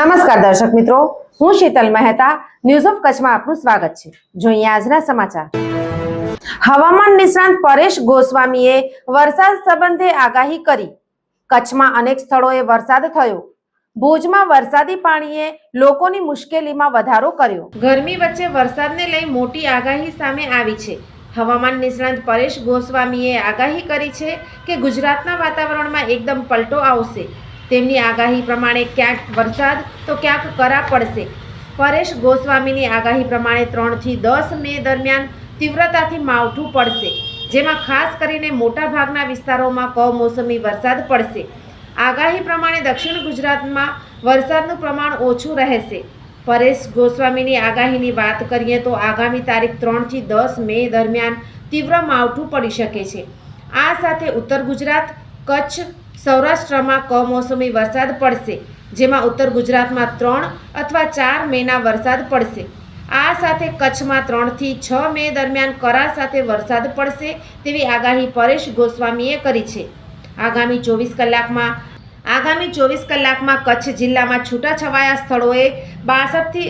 નમસ્કાર દર્શક મિત્રો, હું શીતલ મહેતા ન્યૂઝ ઓફ કચ્છમાં આપનું સ્વાગત છે. જોઈએ આજના સમાચાર. હવામાન નિષ્ણાંત પરેશ ગોસ્વામીએ વરસાદ સંબંધે આગાહી કરી. કચ્છમાં અનેક સ્થળોએ વરસાદ થયો. ભુજમાં વરસાદી પાણીએ લોકોની મુશ્કેલીમાં વધારો કર્યો. ગરમી વચ્ચે વરસાદને લઈ મોટી આગાહી સામે આવી છે. હવામાન નિષ્ણાંત પરેશ ગોસ્વામીએ આગાહી કરી છે કે ગુજરાતના વાતાવરણમાં એકદમ પલટો આવશે. તેમની આગાહી પ્રમાણે ક્યાંક વરસાદ, તો ક્યાંક કરા પડશે. પરેશ ગોસ્વામીની આગાહી પ્રમાણે ત્રણથી દસ મે દરમિયાન તીવ્રતાથી માવઠું પડશે, જેમાં ખાસ કરીને મોટા ભાગના વિસ્તારોમાં કમોસમી વરસાદ પડશે. આગાહી પ્રમાણે દક્ષિણ ગુજરાતમાં વરસાદનું પ્રમાણ ઓછું રહેશે. પરેશ ગોસ્વામીની આગાહીની વાત કરીએ તો આગામી તારીખ ત્રણથી દસ મે દરમિયાન તીવ્ર માવઠું પડી શકે છે. આ સાથે ઉત્તર ગુજરાત, કચ્છ સૌરાષ્ટ્રમાં કમોસમી વરસાદ પડશે, જેમાં ઉત્તર ગુજરાતમાં ત્રણ અથવા ચાર મેના વરસાદ પડશે. આ સાથે કચ્છમાં ત્રણથી છ મે દરમિયાન કરા સાથે વરસાદ પડશે તેવી આગાહી પરેશ ગોસ્વામીએ કરી છે. આગામી ચોવીસ કલાકમાં, આગામી ચોવીસ કલાકમાં કચ્છ જિલ્લામાં છૂટાછવાયા સ્થળોએ બાસઠથી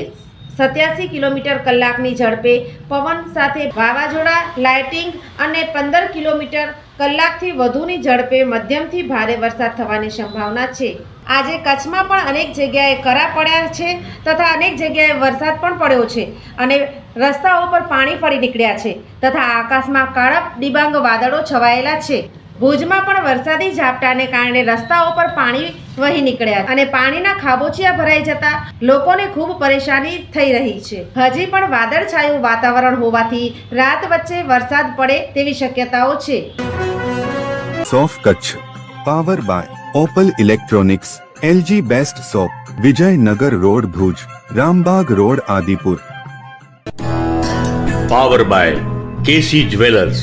સત્યાસી કિલોમીટર કલાકની ઝડપે પવન સાથે વાવાઝોડા, લાઇટિંગ અને પંદર કિલોમીટર કલાકથી વધુની ઝડપે મધ્યમથી ભારે વરસાદ થવાની સંભાવના છે. આજે કચ્છમાં પણ અનેક જગ્યાએ કરા પડ્યા છે તથા અનેક જગ્યાએ વરસાદ પણ પડ્યો છે અને રસ્તાઓ પર પાણી ફરી નીકળ્યા છે તથા આકાશમાં કાળા ડિબાંગ વાદળો છવાયેલા છે. ભુજમાં પણ વરસાદી ઝાપટાને કારણે રસ્તાઓ પર પાણી વહી નીકળ્યા અને પાણીના ખાબોચિયા ભરાઈ જતા લોકોને ખૂબ પરેશાની થઈ રહી છે. હજી પણ વાદળછાયું વાતાવરણ હોવાથી રાત વચ્ચે વરસાદ પડે તેવી શક્યતાઓ છે. સોફ Kutch power by Opal electronics LG best shop Vijaynagar road Bhuj Rambag road Adipur. Power by KC jewellers.